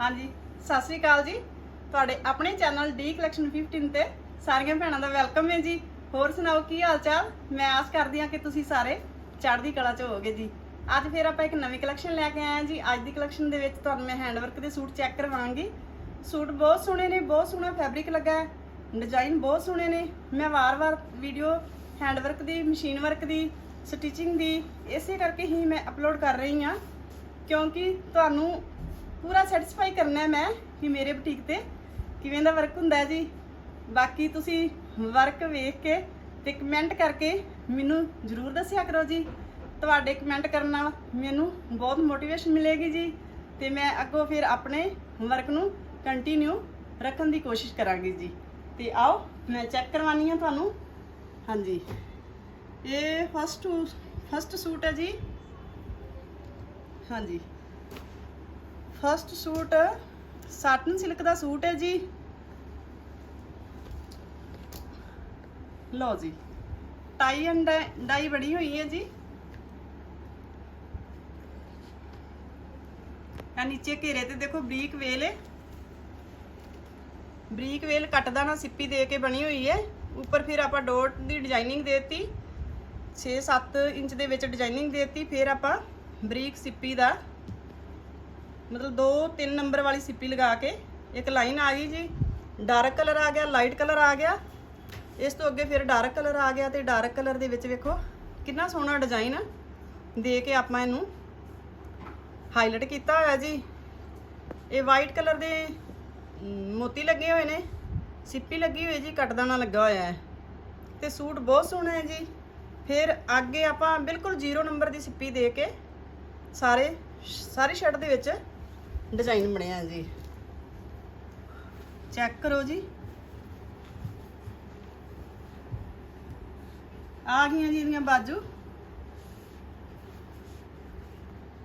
ਹਾਂਜੀ, ਸਤਿ ਸ੍ਰੀ ਅਕਾਲ ਜੀ। ਤੁਹਾਡੇ ਆਪਣੇ ਚੈਨਲ ਡੀ ਕਲੈਕਸ਼ਨ 15 ਤੇ ਸਾਰੀਆਂ ਭੈਣਾਂ ਦਾ ਵੈਲਕਮ ਹੈ ਜੀ। ਹੋਰ ਸੁਣਾਓ, ਕੀ ਹਾਲ ਚਾਲ ਮੈਂ ਆਸ ਕਰਦੀ ਹਾਂ ਕਿ ਤੁਸੀਂ ਸਾਰੇ ਚੜ੍ਹਦੀ ਕਲਾ 'ਚ ਹੋਵੋਗੇ ਜੀ। ਅੱਜ ਫਿਰ ਆਪਾਂ ਇੱਕ ਨਵੀਂ ਕਲੈਕਸ਼ਨ ਲੈ ਕੇ ਆਏ ਹਾਂ ਜੀ। ਅੱਜ ਦੀ ਕਲੈਕਸ਼ਨ ਦੇ ਵਿੱਚ ਤੁਹਾਨੂੰ ਮੈਂ ਹੈਂਡਵਰਕ ਦੇ ਸੂਟ ਚੈੱਕ ਕਰਵਾਵਾਂਗੀ। ਸੂਟ ਬਹੁਤ ਸੋਹਣੇ ਨੇ, ਬਹੁਤ ਸੋਹਣਾ ਫੈਬਰਿਕ ਲੱਗਾ ਹੈ। ਡਿਜ਼ਾਈਨ ਬਹੁਤ ਸੋਹਣੇ ਨੇ। ਮੈਂ ਵਾਰ-ਵਾਰ ਵੀਡੀਓ ਹੈਂਡਵਰਕ ਦੀ ਮਸ਼ੀਨ ਵਰਕ ਦੀ ਸਟਿਚਿੰਗ ਦੀ, ਇਸੇ ਕਰਕੇ ਹੀ ਮੈਂ ਅਪਲੋਡ ਕਰ ਰਹੀ ਹਾਂ। ਕਿਉਂਕਿ ਤੁਹਾਨੂੰ ਪੂਰਾ ਸੈਟੀਸਫਾਈ ਕਰਨਾ ਹੈ ਮੈਂ ਕਿ ਮੇਰੇ ਬੁਟੀਕ ਤੇ ਕਿਵੇਂ ਦਾ ਵਰਕ ਹੁੰਦਾ ਜੀ। ਬਾਕੀ ਤੁਸੀਂ ਵਰਕ ਵੇਖ ਕੇ ਤੇ ਕਮੈਂਟ ਕਰਕੇ ਮੈਨੂੰ ਜਰੂਰ ਦੱਸਿਆ ਕਰੋ ਜੀ। ਤੁਹਾਡੇ ਕਮੈਂਟ ਕਰਨ ਨਾਲ ਮੈਨੂੰ ਬਹੁਤ ਮੋਟੀਵੇਸ਼ਨ ਮਿਲੇਗੀ ਜੀ ਤੇ ਮੈਂ ਅੱਗੋਂ ਫਿਰ ਆਪਣੇ ਵਰਕ ਨੂੰ ਕੰਟੀਨਿਊ ਰੱਖਣ ਦੀ ਕੋਸ਼ਿਸ਼ ਕਰਾਂਗੀ ਜੀ। ਤੇ ਆਓ, ਮੈਂ ਚੈੱਕ ਕਰਵਾਨੀ ਆ ਤੁਹਾਨੂੰ। ਹਾਂਜੀ। ਇਹ ਫਸਟ ਫਸਟ ਸੂਟ ਹੈ ਜੀ। ਹਾਂਜੀ। ਫਸਟ ਸੂਟ ਸਾਟਨ ਸਿਲਕ ਦਾ ਸੂਟ ਹੈ ਜੀ। ਲਓ ਜੀ ਟਾਈ ਐਂਡ ਡਾਈ ਬਣੀ ਹੋਈ ਹੈ ਜੀ। ਆ ਨੀਚੇ ਘੇਰੇ ਤੇ ਦੇਖੋ, ਬਰੀਕ ਵੇਲ ਹੈ। ਬਰੀਕ ਵੇਲ ਕੱਟਦਾ ਨਾ ਸਿੱਪੀ ਦੇ ਕੇ ਬਣੀ ਹੋਈ ਹੈ। ਉੱਪਰ ਫਿਰ ਆਪਾਂ ਡੋਟ ਦੀ ਡਿਜ਼ਾਈਨਿੰਗ ਦੇਤੀ। 6-7 ਇੰਚ ਦੇ ਵਿੱਚ ਡਿਜ਼ਾਈਨਿੰਗ ਦੇਤੀ। ਫਿਰ ਆਪਾਂ ਬਰੀਕ ਸਿੱਪੀ ਦਾ ਮਤਲਬ 2-3 ਨੰਬਰ ਵਾਲੀ ਸਿੱਪੀ ਲਗਾ ਕੇ ਇੱਕ ਲਾਈਨ ਆ ਗਈ ਜੀ, ਡਾਰਕ ਕਲਰ ਆ ਗਿਆ, ਲਾਈਟ ਕਲਰ ਆ ਗਿਆ। ਇਸ ਤੋਂ ਅੱਗੇ ਫਿਰ ਡਾਰਕ ਕਲਰ ਆ ਗਿਆ ਤੇ ਡਾਰਕ ਕਲਰ ਦੇ ਵਿੱਚ ਵੇਖੋ, ਕਿੰਨਾ ਸੋਹਣਾ ਡਿਜ਼ਾਈਨ ਦੇ ਕੇ ਆਪਾਂ ਇਹਨੂੰ ਹਾਈਲਾਈਟ ਕੀਤਾ ਹੋਇਆ ਜੀ। ਇਹ ਵਾਈਟ ਕਲਰ ਦੇ ਮੋਤੀ ਲੱਗੇ ਹੋਏ ਨੇ। ਸਿੱਪੀ ਲੱਗੀ ਹੋਈ ਜੀ, ਕੱਟਦਾਣਾ ਲੱਗਾ ਹੋਇਆ ਹੈ। ਤੇ ਸੂਟ ਬਹੁਤ ਸੋਹਣਾ ਹੈ ਜੀ। ਫਿਰ ਅੱਗੇ ਆਪਾਂ ਬਿਲਕੁਲ 0 ਨੰਬਰ ਦੀ ਸਿੱਪੀ ਦੇ ਕੇ ਸਾਰੇ, ਸਾਰੀ ਸ਼ਰਟ ਦੇ ਵਿੱਚ ਡਿਜ਼ਾਈਨ ਬਣਿਆ ਜੀ। ਚੈੱਕ ਕਰੋ ਜੀ। ਆ ਗਈਆਂ ਜੀ ਇਹਦੀਆਂ ਬਾਜੂ।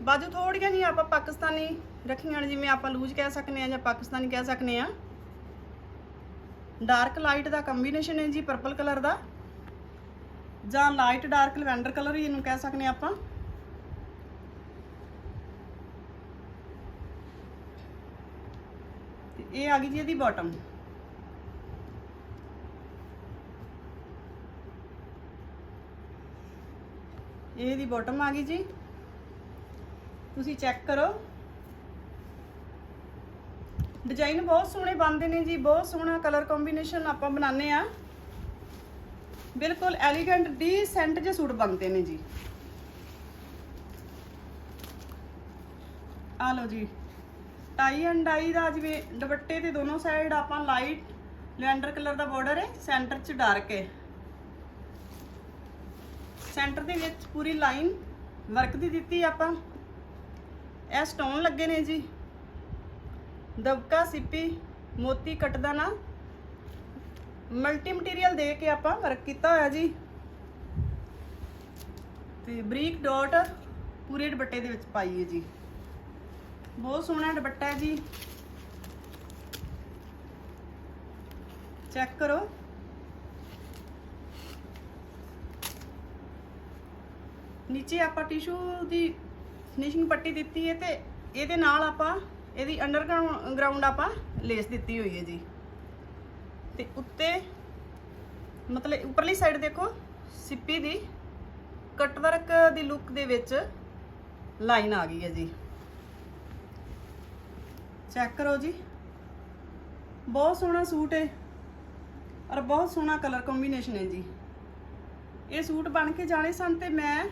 ਬਾਜੂ ਥੋੜੀਆਂ ਜੀ ਆਪਾਂ ਪਾਕਿਸਤਾਨੀ ਰੱਖੀਆਂ ਨੇ, ਜਿਵੇਂ ਆਪਾਂ ਲੂਜ ਕਹਿ ਸਕਨੇ ਆ ਜਾਂ ਪਾਕਿਸਤਾਨੀ ਕਹਿ ਸਕਨੇ ਆ। ਡਾਰਕ ਲਾਈਟ ਦਾ ਕੰਬੀਨੇਸ਼ਨ ਹੈ ਜੀ ਪਰਪਲ ਕਲਰ ਦਾ। ਜਾਂ ਲਾਈਟ ਡਾਰਕ ਲਵੈਂਡਰ ਕਲਰ ਹੀ ਇਹਨੂੰ ਕਹਿ ਸਕਨੇ ਆ ਆਪਾਂ। ਇਹ ਆ ਗਈ ਜੀ ਇਹਦੀ ਬਾਟਮ ਇਹ ਇਹਦੀ ਬਾਟਮ ਆ ਗਈ ਜੀ ਤੁਸੀਂ ਚੈੱਕ ਕਰੋ ਡਿਜ਼ਾਈਨ ਬਹੁਤ ਸੋਹਣੇ ਬਣਦੇ ਨੇ ਜੀ ਬਹੁਤ ਸੋਹਣਾ ਕਲਰ ਕੰਬੀਨੇਸ਼ਨ ਆਪਾਂ ਬਣਾਉਂਦੇ ਆ ਬਿਲਕੁਲ ਐਲੀਗੈਂਟ ਡੀਸੈਂਟ ਜਿਹੇ ਸੂਟ ਬਣਦੇ ਨੇ ਜੀ ਆ ਲਓ ਜੀ ਟਾਈ ਐਂਡ ਡਾਈ ਦਾ ਜਿਵੇਂ ਦੁਪੱਟੇ ਤੇ ਦੋਨੋਂ ਸਾਈਡ ਆਪਾਂ ਲਾਈਟ ਲੈਂਡਰ ਕਲਰ ਦਾ ਬਾਰਡਰ ਹੈ ਸੈਂਟਰ 'ਚ ਡਾਰਕ ਹੈ ਸੈਂਟਰ ਦੇ ਵਿੱਚ ਪੂਰੀ ਲਾਈਨ ਵਰਕ ਦੀ ਦਿੱਤੀ ਆਪਾਂ। ਇਹ ਸਟੋਨ ਲੱਗੇ ਨੇ ਜੀ। ਦਬਕਾ ਸਿੱਪੀ, ਮੋਤੀ ਕੱਟਦਾ ਨਾ। ਮਲਟੀ ਮਟੀਰੀਅਲ ਦੇ ਕੇ ਆਪਾਂ ਵਰਕ ਕੀਤਾ ਹੋਇਆ ਜੀ। ਤੇ ਬਰੀਕ ਡਾਟ ਪੂਰੇ ਦੁਪੱਟੇ ਦੇ ਵਿੱਚ ਪਾਈ ਹੈ ਜੀ। ਬਹੁਤ ਸੋਹਣਾ ਦੁਪੱਟਾ ਹੈ ਜੀ। ਚੈੱਕ ਕਰੋ। ਨੀਚੇ ਆਪਾਂ ਟਿਸ਼ੂ ਦੀ ਫਿਨਿਸ਼ਿੰਗ ਪੱਟੀ ਦਿੱਤੀ ਹੈ ਤੇ ਇਹਦੇ ਨਾਲ ਆਪਾਂ ਇਹਦੀ ਅੰਡਰਗਰਾਉਂਡ ਆਪਾਂ ਲੇਸ ਦਿੱਤੀ ਹੋਈ ਹੈ ਜੀ। ਤੇ ਉੱਤੇ ਮਤਲਬ ਉੱਪਰਲੀ ਸਾਈਡ ਦੇਖੋ, ਸਿੱਪੀ ਦੀ ਕਟ ਵਰਕ ਦੀ ਲੁੱਕ ਦੇ ਵਿੱਚ ਲਾਈਨ ਆ ਗਈ ਹੈ ਜੀ। ਚੈੱਕ ਕਰੋ ਜੀ। ਬਹੁਤ ਸੋਹਣਾ ਸੂਟ ਹੈ ਔਰ ਬਹੁਤ ਸੋਹਣਾ ਕਲਰ ਕੰਬੀਨੇਸ਼ਨ ਹੈ ਜੀ। ਇਹ ਸੂਟ ਬਣ ਕੇ ਜਾਣੇ ਸਨ ਤੇ ਮੈਂ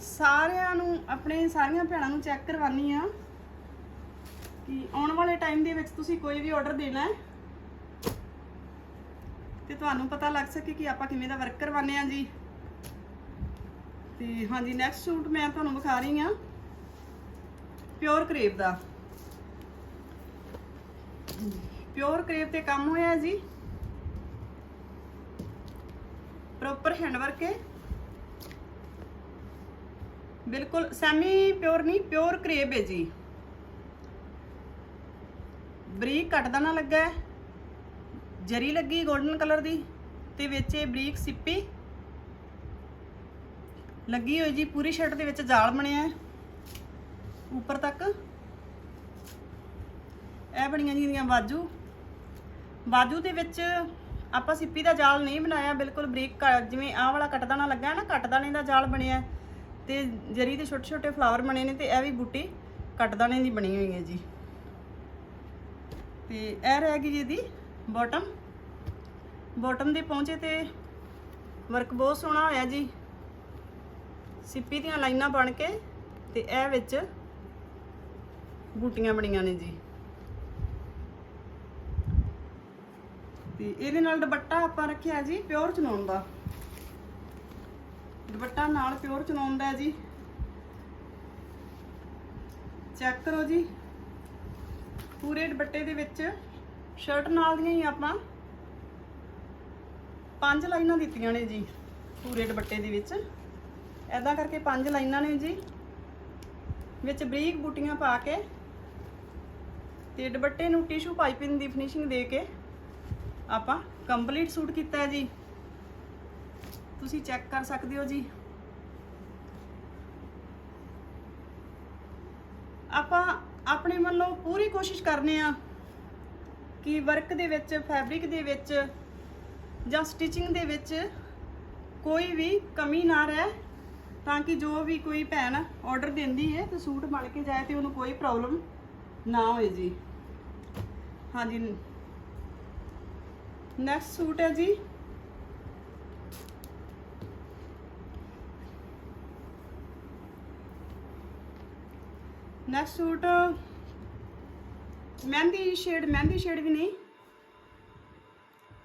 ਸਾਰਿਆਂ ਨੂੰ, ਆਪਣੇ ਸਾਰੀਆਂ ਭੈਣਾਂ ਨੂੰ ਚੈੱਕ ਕਰਵਾਨੀ ਆ ਕਿ ਆਉਣ ਵਾਲੇ ਟਾਈਮ ਦੇ ਵਿੱਚ ਤੁਸੀਂ ਕੋਈ ਵੀ ਆਰਡਰ ਦੇਣਾ ਹੈ। ਤੇ ਤੁਹਾਨੂੰ ਪਤਾ ਲੱਗ ਸਕੇ ਕਿ ਆਪਾਂ ਕਿਵੇਂ ਦਾ ਵਰਕ ਕਰਵਾਨੇ ਆ ਜੀ। ਤੇ ਹਾਂਜੀ ਨੈਕਸਟ ਸੂਟ ਮੈਂ ਤੁਹਾਨੂੰ ਵਿਖਾ ਰਹੀ ਆ। ਪਿਓਰ ਕਰੇਪ ਦਾ। ਪਿਓਰ ਕਰੇਪ ਤੇ ਕੰਮ ਹੋਇਆ ਜੀ। ਪ੍ਰੋਪਰ ਹੈਂਡ ਹੈ। ਬਿਲਕੁਲ ਸੈਮੀ ਪਿਓਰ ਨਹੀਂ ਪਿਓਰ ਕਰੇਪ ਹੈ ਜੀ। ਬਰੀਕ ਕੱਟਦਾਣਾ ਲੱਗਾ ਜਰੀ ਲੱਗੀ 골ਡਨ ਕਲਰ ਦੀ ਤੇ ਵਿੱਚ ਇਹ ਬਰੀਕ ਸਿੱਪੀ ਲੱਗੀ ਹੋਈ ਜੀ। ਪੂਰੀ ਸ਼ਰਟ ਦੇ ਵਿੱਚ ਜਾਲ ਬਣਿਆ ਹੈ। ਉੱਪਰ ਤੱਕ ਇਹ ਬਣੀਆਂ ਜੀ ਦੀਆਂ ਬਾਜੂ ਬਾਜੂ ਦੇ ਵਿੱਚ ਆਪਾਂ ਸਿੱਪੀ ਦਾ ਜਾਲ ਨਹੀਂ ਬਣਾਇਆ, ਬਿਲਕੁਲ ਬਰੀਕ ਕ- ਜਿਵੇਂ ਆਹ ਵਾਲਾ ਕੱਟਦਾਣਾ ਲੱਗਾ ਹੈ ਨਾ ਕੱਟਦਾਣੇ ਦਾ ਜਾਲ ਬਣਿਆ। ਹੈ ਤੇ ਜਰੀ ਦੇ ਛੋਟੇ ਛੋਟੇ ਫਲਾਵਰ ਬਣੇ ਨੇ ਤੇ ਇਹ ਵੀ ਬੂਟੀ ਕੱਟਦਾਣੇ ਦੀ ਬਣੀ ਹੋਈ ਹੈ ਜੀ। ਤੇ ਇਹ ਰਹਿ ਗਈ ਜੀ ਇਹਦੀ ਬਾਟਮ ਬਾਟਮ ਦੇ ਪਹੁੰਚੇ ਤੇ ਵਰਕ ਬਹੁਤ ਸੋਹਣਾ ਹੋਇਆ ਜੀ। ਸਿੱਪੀ ਦੀਆਂ ਲਾਈਨਾਂ ਬਣ ਕੇ ਤੇ ਇਹ ਵਿੱਚ ਬੂਟੀਆਂ ਬਣੀਆਂ ਨੇ ਜੀ। ਤੇ ਇਹਦੇ ਨਾਲ ਦੁਪੱਟਾ ਆਪਾਂ ਰੱਖਿਆ ਜੀ ਪਿਓਰ ਚਨੌਨ ਦਾ। ਦੁਪੱਟਾ ਨਾਲ ਪਿਓਰ ਚਨੌਨ ਦਾ ਜੀ। ਚੈੱਕ ਕਰੋ ਜੀ। ਪੂਰੇ ਦੁਪੱਟੇ ਦੇ ਵਿੱਚ ਸ਼ਰਟ ਨਾਲ ਦੀਆਂ ਹੀ ਆਪਾਂ ਪੰਜ ਲਾਈਨਾਂ ਦਿੱਤੀਆਂ ਨੇ ਜੀ, ਪੂਰੇ ਦੁਪੱਟੇ ਦੇ ਵਿੱਚ। ਐਦਾਂ ਕਰਕੇ ਪੰਜ ਲਾਈਨਾਂ ਨੇ ਜੀ। ਵਿੱਚ ਬਰੀਕ ਬੂਟੀਆਂ ਪਾ ਕੇ ਤੇ ਦੁਪੱਟੇ ਨੂੰ ਟਿਸ਼ੂ ਪਾਈਪਿੰਗ ਦੀ ਫਿਨਿਸ਼ਿੰਗ ਦੇ ਕੇ ਆਪਾਂ ਕੰਪਲੀਟ ਸੂਟ ਕੀਤਾ ਹੈ ਜੀ। ਤੁਸੀਂ ਚੈੱਕ ਕਰ ਸਕਦੇ ਹੋ ਜੀ। ਆਪਾਂ ਆਪਣੇ ਵੱਲੋਂ ਪੂਰੀ ਕੋਸ਼ਿਸ਼ ਕਰਨੇ ਆ ਕਿ ਵਰਕ ਦੇ ਵਿੱਚ ਫੈਬਰਿਕ ਦੇ ਵਿੱਚ ਜਾਂ ਸਟਿਚਿੰਗ ਦੇ ਵਿੱਚ ਕੋਈ ਵੀ ਕਮੀ ਨਾ ਰਹੇ ਤਾਂ ਕਿ ਜੋ ਵੀ ਕੋਈ ਭੈਣ ਆਰਡਰ ਦਿੰਦੀ ਹੈ ਤੇ ਸੂਟ ਬਣ ਕੇ ਜਾਏ ਤੇ ਉਹਨੂੰ ਕੋਈ ਪ੍ਰੋਬਲਮ ਨਾ ਹੋਏ ਜੀ। ਹਾਂਜੀ ਨੈਕਸਟ ਸੂਟ ਹੈ ਜੀ। Next suit, mehndi shade mehndi shade ਵੀ ਨਹੀਂ।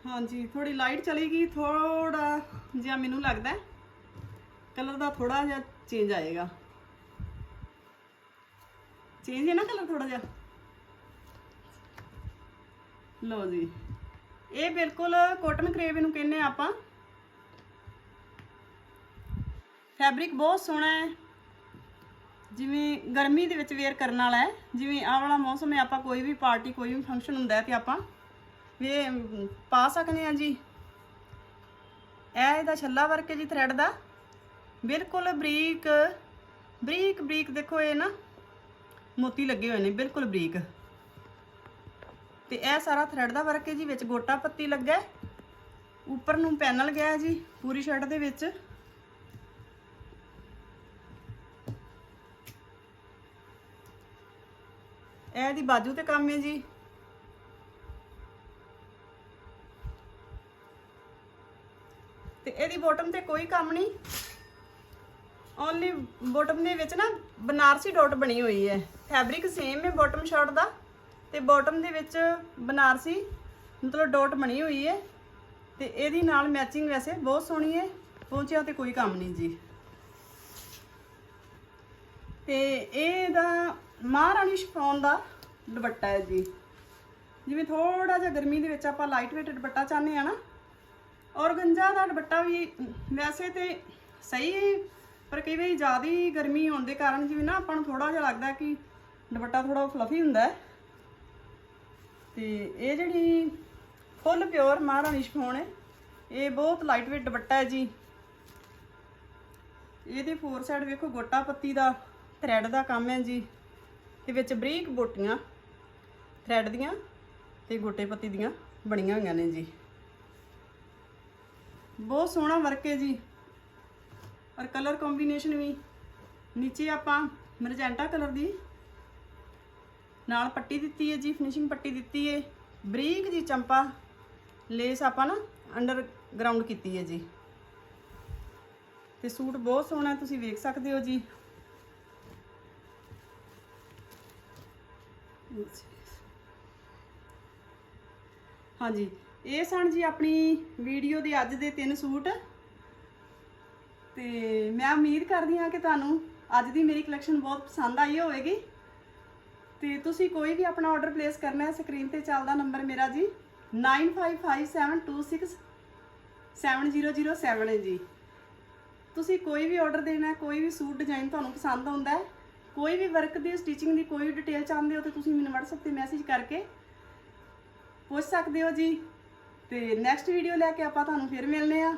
ਹਾਂਜੀ ਥੋੜੀ ਲਾਈਟ ਚਲੇਗੀ ਥੋੜਾ ਜਿਹਾ ਮੈਨੂੰ ਲੱਗਦਾ ਕਲਰ ਦਾ ਥੋੜਾ ਜਿਹਾ ਚੇਂਜ ਆਏਗਾ। ਚੇਂਜ ਹੈ ਨਾ ਕਲਰ ਥੋੜਾ ਜਿਹਾ? ਲਓ ਜੀ। ਇਹ ਬਿਲਕੁਲ ਕਾਟਨ ਕਰੇਵ ਨੂੰ ਕਹਿੰਦੇ ਆ ਆਪਾਂ। ਫੈਬਰਿਕ ਬਹੁਤ ਸੋਹਣਾ ਹੈ। ਜਿਵੇਂ ਗਰਮੀ ਦੇ ਵਿੱਚ ਵੇਅਰ ਕਰਨ ਵਾਲਾ ਹੈ। ਜਿਵੇਂ ਆਹ ਵਾਲਾ ਮੌਸਮ ਹੈ, ਆਪਾਂ ਕੋਈ ਵੀ ਪਾਰਟੀ ਕੋਈ ਵੀ ਫੰਕਸ਼ਨ ਹੁੰਦਾ ਹੈ ਤੇ ਆਪਾਂ ਵੀ ਪਾ ਸਕਦੇ ਆ ਜੀ। ਇਹ ਇਹਦਾ ਛੱਲਾ ਵਰਕ ਹੈ ਜੀ ਥ੍ਰੈਡ ਦਾ। ਬਿਲਕੁਲ ਬਰੀਕ ਬਰੀਕ ਬਰੀਕ ਦੇਖੋ ਇਹ ਨਾ, ਮੋਤੀ ਲੱਗੇ ਹੋਏ ਨੇ, ਬਿਲਕੁਲ ਬਰੀਕ। ਤੇ ਇਹ ਸਾਰਾ ਥਰੈਡ ਦਾ ਵਰਕ ਹੈ ਜੀ, ਵਿੱਚ ਗੋਟਾ ਪੱਤੀ ਲੱਗਾ ਹੈ। ਉੱਪਰ ਨੂੰ ਪੈਨਲ ਗਿਆ ਜੀ, ਪੂਰੀ ਸ਼ਰਟ ਦੇ ਵਿੱਚ। ਇਹ ਦੀ ਬਾਜੂ ਤੇ ਕੰਮ ਹੈ ਜੀ। ਤੇ ਇਹਦੀ ਬੋਟਮ ਤੇ ਕੋਈ ਕੰਮ ਨਹੀਂ। ਓਨਲੀ ਬੋਟਮ ਦੇ ਵਿੱਚ ਨਾ ਬਨਾਰਸੀ ਡਾਟ ਬਣੀ ਹੋਈ ਹੈ। ਫੈਬਰਿਕ ਸੇਮ ਹੈ ਬੋਟਮ ਸ਼ਰਟ ਦਾ। ਤੇ ਬਾਟਮ ਦੇ ਵਿੱਚ ਬਨਾਰਸੀ ਮਤਲਬ ਡੋਟ ਬਣੀ ਹੋਈ ਹੈ ਤੇ ਇਹਦੀ ਨਾਲ ਮੈਚਿੰਗ ਵੈਸੇ ਬਹੁਤ ਸੋਹਣੀ ਹੈ ਪਹੁੰਚਿਆ ਤੇ ਕੋਈ ਕੰਮ ਨਹੀਂ ਜੀ। ਤੇ ਇਹ ਦਾ ਮਹਾਰਾਣੀ ਸ਼ਿਫੋਨ ਦਾ ਦੁਪੱਟਾ ਹੈ ਜੀ। ਜਿਵੇਂ ਥੋੜਾ ਜਿਹਾ ਗਰਮੀ ਦੇ ਵਿੱਚ ਆਪਾਂ ਲਾਈਟ ਵੇਟ ਦੁਪੱਟਾ ਚਾਹੁੰਦੇ ਆ ਨਾ, ਔਰ ਗੰਜਾ ਦਾ ਦੁਪੱਟਾ ਵੀ ਵੈਸੇ ਤੇ ਸਹੀ ਹੈ ਪਰ ਕਈ ਵਾਰੀ ਜ਼ਿਆਦਾ ਗਰਮੀ ਹੋਣ ਦੇ ਕਾਰਨ ਜਿਵੇਂ ਨਾ ਆਪਾਂ ਨੂੰ ਥੋੜਾ ਜਿਹਾ ਲੱਗਦਾ ਕਿ ਦੁਪੱਟਾ ਥੋੜਾ ਫਲਫੀ ਹੁੰਦਾ ਹੈ। ਤੇ ਇਹ ਜਿਹੜੀ ਫੁੱਲ ਪਿਓਰ ਮਹਾਰਾਣੀ ਸ਼ਿਫੋਨ ਹੈ, ਇਹ ਬਹੁਤ ਲਾਈਟ ਵੇਟ ਦੁਪੱਟਾ ਹੈ ਜੀ। ਇਹਦੇ ਫੋਰ ਸਾਈਡ ਵੇਖੋ, ਗੋਟਾ ਪੱਤੀ ਦਾ ਥ੍ਰੈਡ ਦਾ ਕੰਮ ਹੈ ਜੀ। ਤੇ ਵਿੱਚ ਬਰੀਕ ਬੋਟੀਆਂ ਥ੍ਰੈਡ ਦੀਆਂ ਤੇ ਗੋਟੇ ਪੱਤੀ ਦੀਆਂ ਬਣੀਆਂ ਹੋਈਆਂ ਨੇ ਜੀ। ਬਹੁਤ ਸੋਹਣਾ ਵਰਕ ਹੈ ਜੀ। ਔਰ ਕਲਰ ਕੰਬੀਨੇਸ਼ਨ ਵੀ ਨੀਚੇ ਆਪਾਂ ਮਰਜੈਂਟਾ ਕਲਰ ਦੀ ਨਾਲ ਪੱਟੀ ਦਿੱਤੀ ਹੈ ਜੀ ਫਿਨਿਸ਼ਿੰਗ ਪੱਟੀ ਦਿੱਤੀ ਹੈ ਬਰੀਕ ਜੀ ਚੰਪਾ ਲੇਸ ਆਪਾਂ ਨਾ ਅੰਡਰ ਗਰਾਊਂਡ ਕੀਤੀ ਹੈ ਜੀ। ਤੇ ਸੂਟ ਬਹੁਤ ਸੋਹਣਾ ਤੁਸੀਂ ਵੇਖ ਸਕਦੇ ਹੋ ਜੀ। ਹਾਂਜੀ, ਇਹ ਸਨ ਜੀ ਆਪਣੀ ਵੀਡੀਓ ਦੇ ਅੱਜ ਦੇ ਤਿੰਨ ਸੂਟ। ਤੇ ਮੈਂ ਉਮੀਦ ਕਰਦੀ ਹਾਂ ਕਿ ਤੁਹਾਨੂੰ ਅੱਜ ਦੀ ਮੇਰੀ ਕਲੈਕਸ਼ਨ ਬਹੁਤ ਪਸੰਦ ਆਈ ਹੋਵੇਗੀ। ਤੇ ਤੁਸੀਂ ਕੋਈ ਵੀ ਆਪਣਾ ਆਰਡਰ ਪਲੇਸ ਕਰਨਾ ਹੈ ਸਕਰੀਨ ਤੇ ਚੱਲਦਾ ਨੰਬਰ ਮੇਰਾ ਜੀ 9557267007 ਹੈ ਜੀ ਤੁਸੀਂ ਕੋਈ ਵੀ ਆਰਡਰ ਦੇਣਾ ਕੋਈ ਵੀ ਸੂਟ ਡਿਜ਼ਾਈਨ ਤੁਹਾਨੂੰ ਪਸੰਦ ਆਉਂਦਾ ਹੈ ਕੋਈ ਵੀ ਵਰਕ ਦੀ ਸਟਿਚਿੰਗ ਦੀ ਕੋਈ ਡਿਟੇਲ ਚਾਹੁੰਦੇ ਹੋ ਤਾਂ ਤੁਸੀਂ ਮੈਨੂੰ WhatsApp ਤੇ ਮੈਸੇਜ ਕਰਕੇ ਪੁੱਛ ਸਕਦੇ ਹੋ ਜੀ ਤੇ ਨੈਕਸਟ ਵੀਡੀਓ ਲੈ ਕੇ ਆਪਾਂ ਤੁਹਾਨੂੰ ਫਿਰ ਮਿਲਨੇ ਆ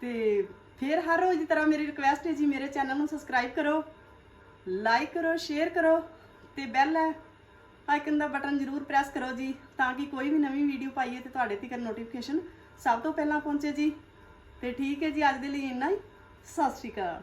ਤੇ ਫਿਰ ਹਰ ਰੋਜ਼ ਦੀ ਤਰ੍ਹਾਂ ਮੇਰੀ ਰਿਕੁਐਸਟ ਹੈ ਜੀ ਮੇਰੇ ਚੈਨਲ ਨੂੰ ਸਬਸਕ੍ਰਾਈਬ ਕਰੋ ਲਾਈਕ ਕਰੋ ਸ਼ੇਅਰ ਕਰੋ ਤੇ ਬੈਲ ਆਈਕਨ ਦਾ ਬਟਨ ਜ਼ਰੂਰ ਪ੍ਰੈਸ ਕਰੋ ਜੀ, ਤਾਂ ਕਿ ਕੋਈ ਵੀ ਨਵੀਂ ਵੀਡੀਓ ਪਾਈਏ ਤੇ ਤੁਹਾਡੇ ਤੱਕ ਨੋਟੀਫਿਕੇਸ਼ਨ ਸਭ ਤੋਂ ਪਹਿਲਾਂ ਪਹੁੰਚੇ ਜੀ। ਤੇ ਠੀਕ ਹੈ ਜੀ, ਅੱਜ ਦੇ ਲਈ ਇੰਨਾ ਹੀ। ਸਤਿ ਸ਼੍ਰੀ ਅਕਾਲ।